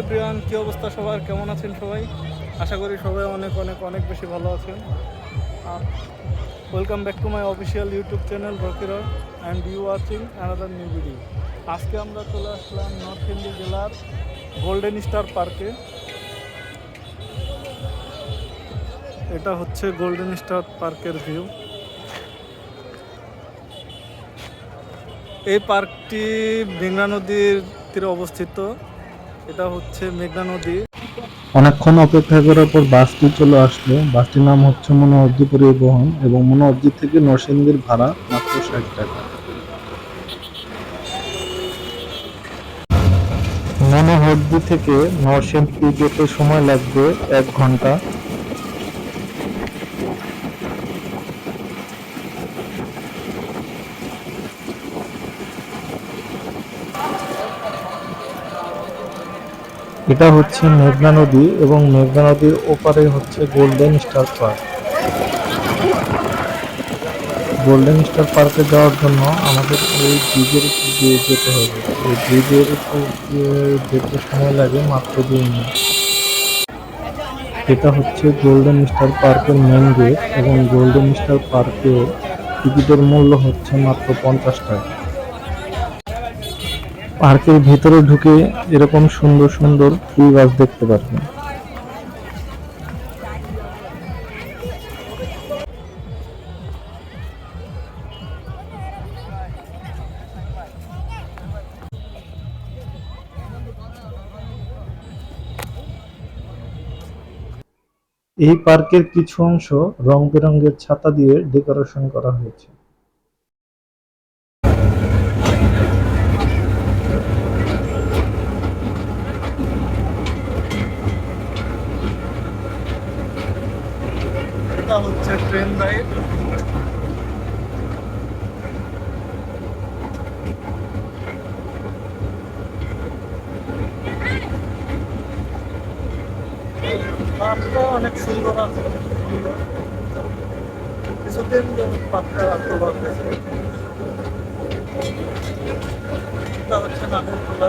Everyone, কী অবস্থা সবার? কেমন আছেন সবাই? আশা করি সবাই অনেক অনেক অনেক বেশি ভালো আছেন। Welcome back to my official YouTube channel Rocky Roy and you watching another new video আজকে আমরা চলে আসলাম নর্থ ইন্দি জেলার গোল্ডেন স্টার পার্কে এটা হচ্ছে গোল্ডেন স্টার পার্কের ভিউ এই পার্কটি মেঘনা নদীর তীরে অবস্থিত। এটা হচ্ছে মেঘনা নদী। অনেকক্ষণ অপেক্ষা করার পর বাসটি চলে আসলো। বাসটির নাম হচ্ছে মনোহরদি পরিবহন এবং মনোহরদি থেকে নরসিংদীর ভাড়া মাত্র ষাট টাকা। মনোহরদি থেকে নরসিংদী যেতে সময় লাগবে এক ঘণ্টা। এটা হচ্ছে মেঘনা নদী এবং মেঘনা নদীর ওপারে হচ্ছে Golden Star Park Golden Star পার্কে যাওয়ার জন্য আমাদের এই ব্রিজের দিয়ে যেতে হবে। এই ব্রিজের যেতে সময় লাগে মাত্র দুই মিনিট। এটা হচ্ছে গোল্ডেন স্টার পার্কের মেন গেট এবং গোল্ডেন স্টার পার্কে টিকিটের মূল্য হচ্ছে মাত্র পঞ্চাশ টাকা। পার্কের ভেতরে ঢুকে এরকম সুন্দর সুন্দর ফুল গাছ দেখতে পারবেন এই পার্কের কিছু অংশ রং বেরঙের ছাতা দিয়ে ডেকোরেশন করা হয়েছে। এটা হচ্ছে ট্রেন রাইড অনেক সুন্দর কিছুদিন পার্কটা রাখতে পারতেছে। হচ্ছে নাগরদোলা